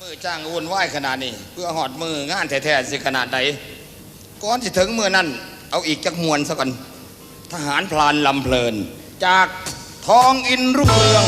มือจ้างวุ่นวายขนาดนี้ เพื่อหอดมืองานแท้ๆสิขนาดไหนก่อนจะถึงมือนั่นเอาอีกจักมวลซะก่อนทหารพลานลำเพลิน จากทองอินรุ่งเรือง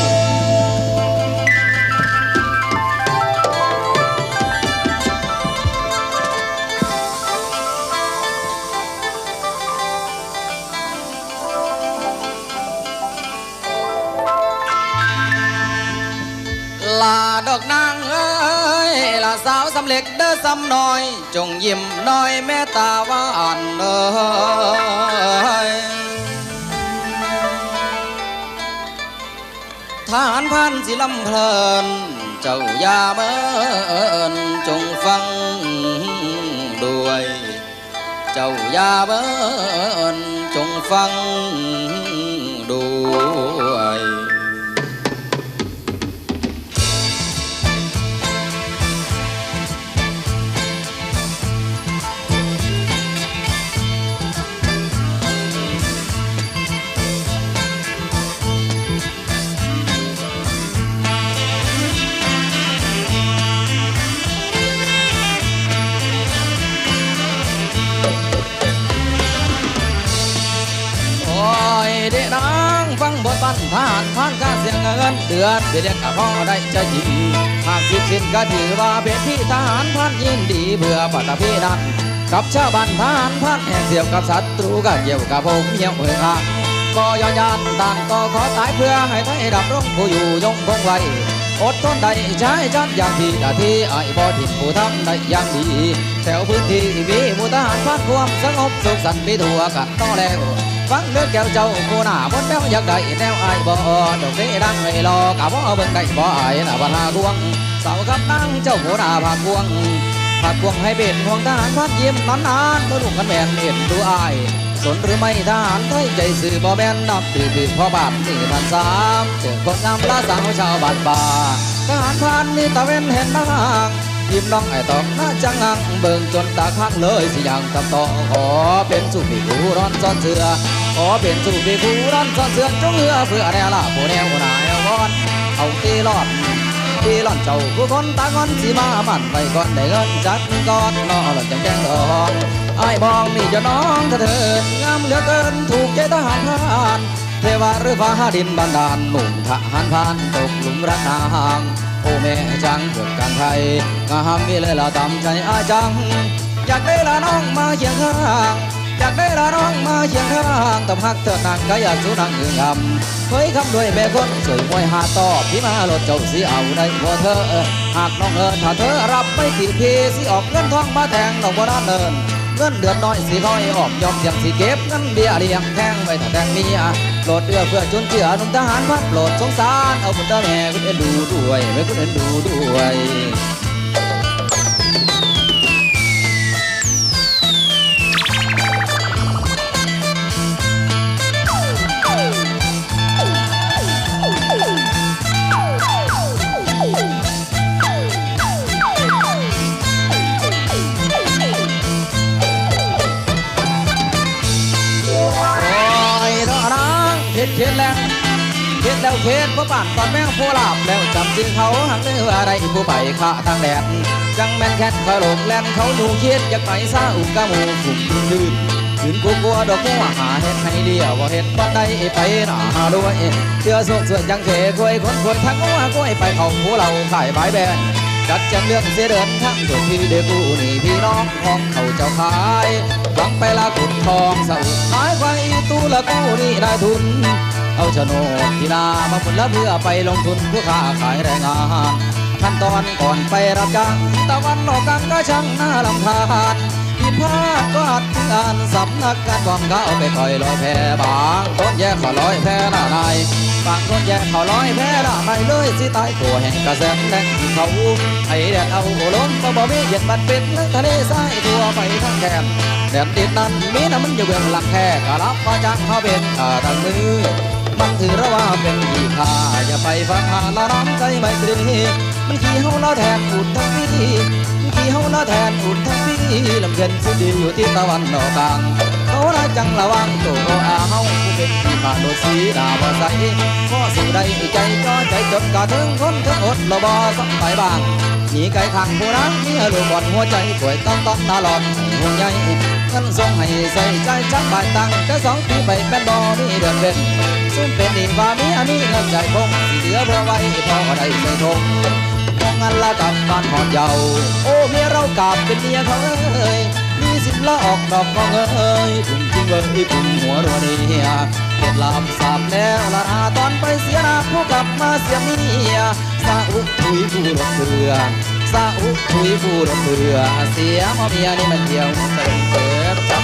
สาวสำเร็จเด้อสำน้อย จงยิ้มน้อยแม่ตาหวานเอ้ยทหารพันสิลำเพลิน เจ้าอย่าเมินจงฟังด้วย เจ้าอย่าเมินจงฟัง เด็กนางฟังบทบันทานผ่านการเสียงเงินเดือนเบียดกับพ่อได้จะยินหากสิบสิ้นก็ถือว่าเป็นพี่ทหารพันยินดีเพื่อปัตตพีนั้นกับชาวบ้านทหารพันแห่งเสียวกับศัตรูก็เกี่ยวกับผมเหี่ยวเหือหักก็ย้อนยานต่างก็ขอตายเพื่อให้ไทยดับร้องผู้อยู่ยงคงไว้อดทนได้ใช้จัดอย่างที่นาทีไอ้บ่ถิ่นผู้ทำได้อย่างดีแถวพื้นที่มีมู่ทหารพันความสงบสุขสันต์มีทั่วกันต่อแล้ว ฟังเลือกแก้วเจ้าผู้หน้าบนแนวอยากได้แนวไอ้บ่ดอกนี้ดังไม่รอกะบ่เบิ่งได้บ่ไอ้น่ะบัดหากวงเสากับนางเจ้าผู้หน้าภาคกวงภาคกวงให้เป็นห่วงทหารพัดยิ้มนานๆเมื่อลูกกันแมนเห็นดูอ้สนหรือไม่ทหารไทยใจสื่อบ่แม่นนับถือถือพ่อบานนี่พันสามเจอคนงามละสาวชาวบ้านป่าทหารพรานนี่ตะเว้นเห็นนางยิ้มน้องไอ้ตอกหน้าจังงังเบิ่งจนตาข้างเลยสิยังทำต่อขอเป็นสุภีผู้ร้อนซ้อนเสือ ขอเป็นสุภีผู้ร้อนซ้อนเสือจงเหือเพื่อแนวละผู้แนวผู้นายเอาวอนเอาตีรอดตีหล่อนเจ้าผู้คนตางอนสีมามันไปก่อนได้เงินจักก่อนนอหล่อนจังแจ้งดอกไอ้ายบองนี่เจะน้องเถิดงามเหลือเกินถูกใจทหารพานเทวาหรือฟ้าดินบันดาลหนุ่มทหารพานตกหลุมรักนางโอ้แม่จังเกิดการไทยงามมีเลยละตำใจอาจังอยากได้ละน้องมาเคียงข้าง อยากได้ละน้องมาเคียงข้างตำหักเถิดนางก็อยากสู้นางอื่นคำเฮ้ยคำด้วยแม่คนสวยมวยหาตอบพี่มาลดเจ้าสีเอาได้บ่เธอหากน้องเอิญถ้าเธอรับไม่ติดพีสิออกเงินทองมาแทงน้องบ่นานเนินเงินเดือนน้อยสิคอยออกยอมเสียงสิเก็บเงินเบี้ยเลี้ยงแทงไว้ถ้าแทงเมียโปรดเอื้อเพื่อจนเจือหนุ่มทหารพัดโปรดสงสารเอาบุญตาแม่คุณเอ็นดูด้วยแม่คุณเอ็นดูด้วย เข็ดแล้วเพราะป่านตอนแม่งผู้หลับแล้วจำจริงเขาหักเนื้ออะไรผู้ไปข้าทางแดดจังแมนแค่คอยหลงแลนเขาอยู่เคียดอยากไปซาอุกกะหมูฝุ่มลื่นยืนกูกลัวดอกหัวหาเห็ดให้เดียวว่าเห็ดบ้านใดไปหนาด้วยเสื้อสวกสวยจังเขควยคนควยทั้งหัวกล้วยไปเขาผู้เราขายใบแบนจัดจังเรื่องเสียเดินทั้งส่วนที่เด็กกูนี่พี่น้องของเขาเจ้าขายหวังไปละขุดทองสาวขายไฟตู้ละกูนี่ได้ทุน เอาโฉนดที่นามาหมุนละเพื่อไปลงทุนผู้ค้าขายแรงงานขั้นตอนก่อนไปรับจ้างตะวันออกกลางก็ช่างน่าลำคาญผิดพลาดก็อาจงานสำนักการความเขาไปคอยลอยแพบางคนแยกเขาลอยแพหน้าในบางคนแยกเขาลอยแพหน้าในเลยสิตายตัวแห่งกระแสแดงเขาไอแดดเอาโอล้นบ่บ่มีเย็นมันเป็นทะเลทรายทั่วไปทั้งแคมแดดติดนั้นมีน้ำมันอยู่เบื้องหลังแค่กะรับมาจากเขาเป็นขาทางมือ มันถือระว่าเป็นอีค่าอย่าไปฟังหาละน้ำใจไม่ตรีมันขี้เฮาละแทนอุ่นทั้งพี่มันขี้เฮาละแทนอุ่นทั้งพี่ลำเย็นสุดดีอยู่ที่ตะวันออกกลางเขาละจังระวังตัวอาเฮาผู้เป็นที่บ้านโดสีดาวใสพ่อสู่ใดใจจ่อใจจดกะถึงคนถึงอดระบอสักไปบางหนีไกลขังผู้รักเมียลูกบอดหัวใจป่วยต้องต้องนาหลอดห่วงใยเงินส่งให้ใส่ใจจักบาทตังแต่สองปีไปเป็นบ่มีเดือนเว้น ซุ่มเป็นอีกว่ามีอันนี้เงินใจคงสิเหลือเพื่อไว้พอได้ใส่ทงมองงันละกับบ้านหอดเยาโอ้เมียเรากลับเป็นเมียเขาเอ้ยมีสิบละออกดอกก็เงยทุ่มจริงเว้ยทุ่มหัวรัวเนี่ยเห็ดลามสามแล้วละนาตอนไปเสียนาผู้กลับมาเสียเมียซาอุคุยผู้รถเรือซาอุคุยผู้รถเรือเสียมาเมียนี่มันเดียวเติมเติม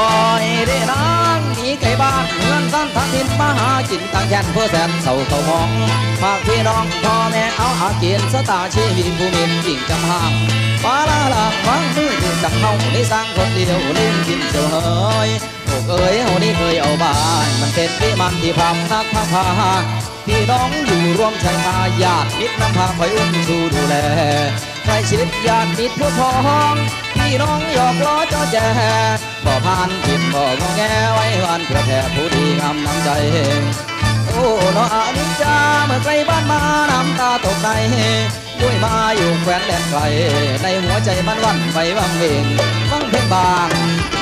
อยเด้นางหนีไก่บ้านเงินสั้นทักทินมาหากินตั้งแขนเพื่อแสนเศร้าเขาห้องฝากพี่น้องพ่อแม่เอาหากินสตาชีวิตผู้มินยิ่งจำห้างปลาลาลาฟังมือถึงจังเฮาได้สร้างคนเดียวลืมกินเจ้าเฮ้ยโอ้เอ๋ยเฮานี่เคยเอาบ้าน มันเป็นวิมานที่พำนักพาพาพี่น้องอยู่ร่วมชายาญาติมิตรนำพาคอยอุ้มชูดูแลใครชิดญาติมิตรผู้พ้อง พี่น้องหยอกล้อเจ้าแจ บ่ผ่านผิดบ่งอแงไว้วันเพื่อแผ่ผู้ดีงามน้ำใจโอ้เนาอานิจจาเมื่อไกลบ้านมาน้ำตาตกในด้วยมาอยู่แคว้นแดนไกล ในหัวใจมันวันไหววังเวงฟังเพลงบาง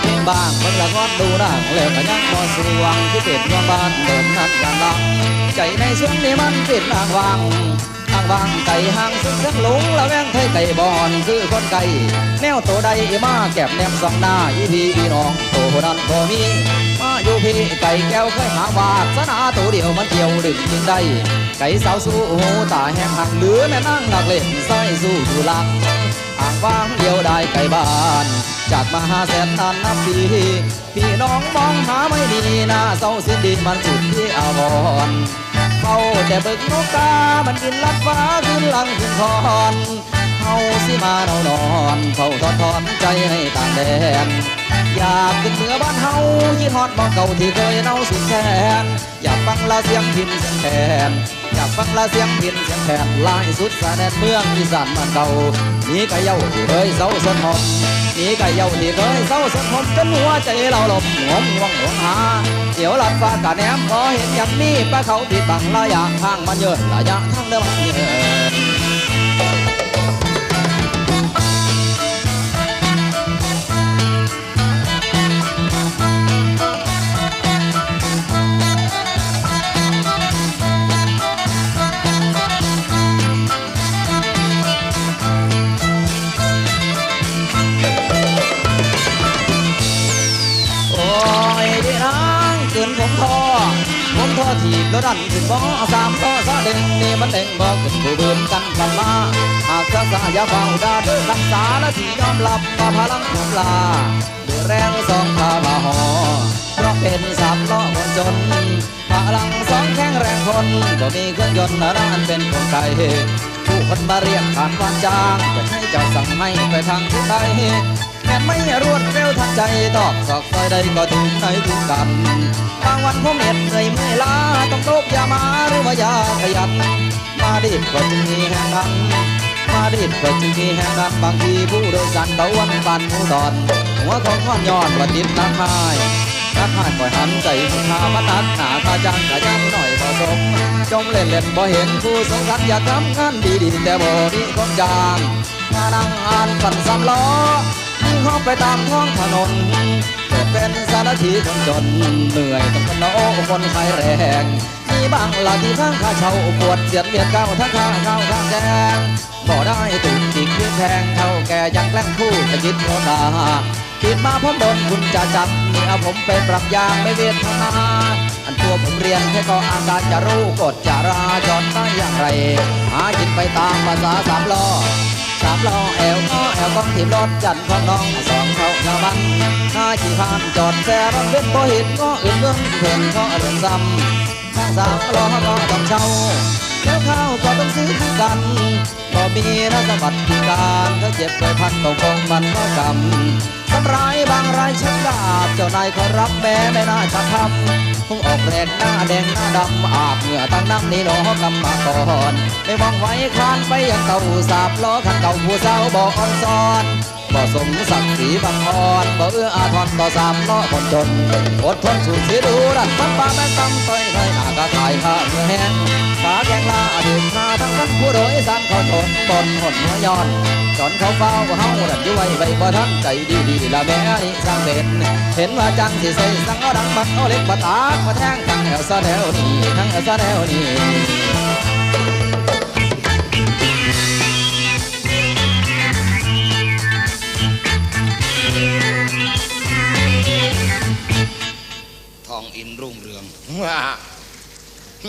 เพลงบางคนละงอนดูนังแล้วก็ยังบ่สวงที่เป็ดวังบ้านเดินนัดกันลังใจในช่วงนี้มันเป็นอ่างวาง อ่างวางไก่ห่างซึ่งทั้งหลงละแวงไทยไก่บอนคือคนไก่แนวโตใดมาแก็บแนมสองหน้าอีพีอีน้องโตนั้นบ่มีมาอยู่พี่ไก่แก้วเคยหาวาสนาตัวเดียวมันเกี่ยวดึงยิงได้ไก่สาวสู้หูตาแห้งหักเหลือแม่นั่งนักเล่นสร้อยสู้อยู่หลังอ่างว่างเดียวได้ไก่บ้านจากมหาแสนนานนับปีพี่น้องมองหาไม่ดีหน้าเศร้าสิ้นดีมันสุดที่อาวร เฝ้าแต่เบิกนกกา มันกินลัดฟ้าขึ้นหลังขึ้นคอนเฮาสิมาเนานอนเฝ้าทอดถอนใจให้ต่างแดน อยากขึ้นเหนือบ้านเฮายินฮอดมองเก่าที่เคยเน่าสุดแทนอยากฟังลาเสียงพินเสียงแคนอยากฟังลาเสียงพินเสียงแคนลายสุดสะแดนเมืองอีสานบ้านเก่านี่ก็เย้าที่เคยเศร้าสนหอม นี่ก็เย้าที่เคยเศร้าสนหอมจนหัวใจเราหลบหวงหวงหวงหาเดี๋ยวหลับฟ้ากะแนมพอเห็นอย่างนี้ป้าเขาปิดบังระยะทางมันเยอะระยะทางเดิมมันเยอะ ทอถีบแล้วดันขึ้นบ่อสามต่อซาเด้งนี่มันเด้งบ่ขึ้นผู้เบืนกันกันมาหากสักษาอย่าเฝ้าดาเดินรักษาและที่ยอมรับว่าพลังผมลาด้วยแรงสองพามาหอเพราะเป็นสามล้อคนจนพลังสองแข็งแรงคนก็มีเครื่องยนต์นะนั่นเป็นคนไกลผู้คนมาเรียกผ่านวันจ้างจะให้เจ้าสั่งให้ไปทางที่ใดแม่น ไม่รวดเร็วทันใจตอกสอกซอยใดก็ถึงไหนถึงกัน บางวันผมเหน็ดเหนื่อยเมื่อยล้าต้องตบยามาหรือว่ายาขยัน มาดิบก็จึงมีแห่งดันมาดิบก็จึงมีแห่งดันบางทีผู้โดยสารเบาวันปันผู้ดอน หัวของข้อนยอนว่าติดนักหายนักหายปล่อยหันใจผู้ามันนักหนาข้าจังขยันหน่อยพอสมจมเล่นเล่นบ่เห็นผู้สงสารอยากทำงานดีๆแต่บ่มีคนจ้างมานั่งอ่านฝันสามล้อ ห้องไปตามท้องถนนเกิดเป็นสารทีคนจนเหนื่อยต้องคนโอ้คนไขายแรงมีบางละที่ทั้งค่าเช่าปวดเสียดเบียดเก้าทั้งค่าข้าวข้างแกงบ่ได้ตุกติกคือแพงเท่าแก่ยังแกล้งคู่จะคิดโนดาคิดมาผมโดนคุณจะจับนี่เอาผมไปปรับยางไม่เวทนาอันตัวผมเรียนแค่ก็อาการจะรู้กฎจราจรได้อย่างไร หากินไปตามภาษาสามล้อ สามล้อแอลก็แอลกองทีมรถจันทร์ของน้องสองเขาจอดแซ่รถเบ็ดบ่เห็นก็อื่นเรื่องเพิ่นก็เรื่องซ้ำทางสามล้อก็ต้องเช่าแล้วข้าวก็ต้องซื้อกันบ่มีนะสวัสดิการถ้าเจ็บไปพักต้องคงมันก็กำทำร้ายบางรายชักดาบเจ้านายเขารับแม่ไม่น่าจะทำ คงออกแรงหน้าแดงหน้าดำอาบเหงื่อตั้งน้ำนี่หนอกำมาก่อนไม่มองไว้คลานไปยังเก่าสาบล้อขันเก่าผู้สาวบอกอ่อนซ้อน บ่สมศักดิ์ศรีบังทอนบ่เอื้ออาทรต่อสามล้อคนจนอดทนสู้ชีดูดันมันป่าแม่นตำต้อยไทยหน้ากะขายข้าเมื่อแห้งขาแกงลาดื่มชาทั้งนั้นผู้โดยสารเขาชนบนหนหัวย้อนจอนเขาเฝ้าเฮาดันอยู่ไว้ไว้บ่ทันใจดีดีๆละแม่นี่สร้างเด่นเห็นว่าจังสิใส่สังเอาดังมันเอาเล็กมาตากมาแทงทั้งแอวซะแนวนี้ทั้งแอวซะแนวนี้ ทองอินรุ่งเรือง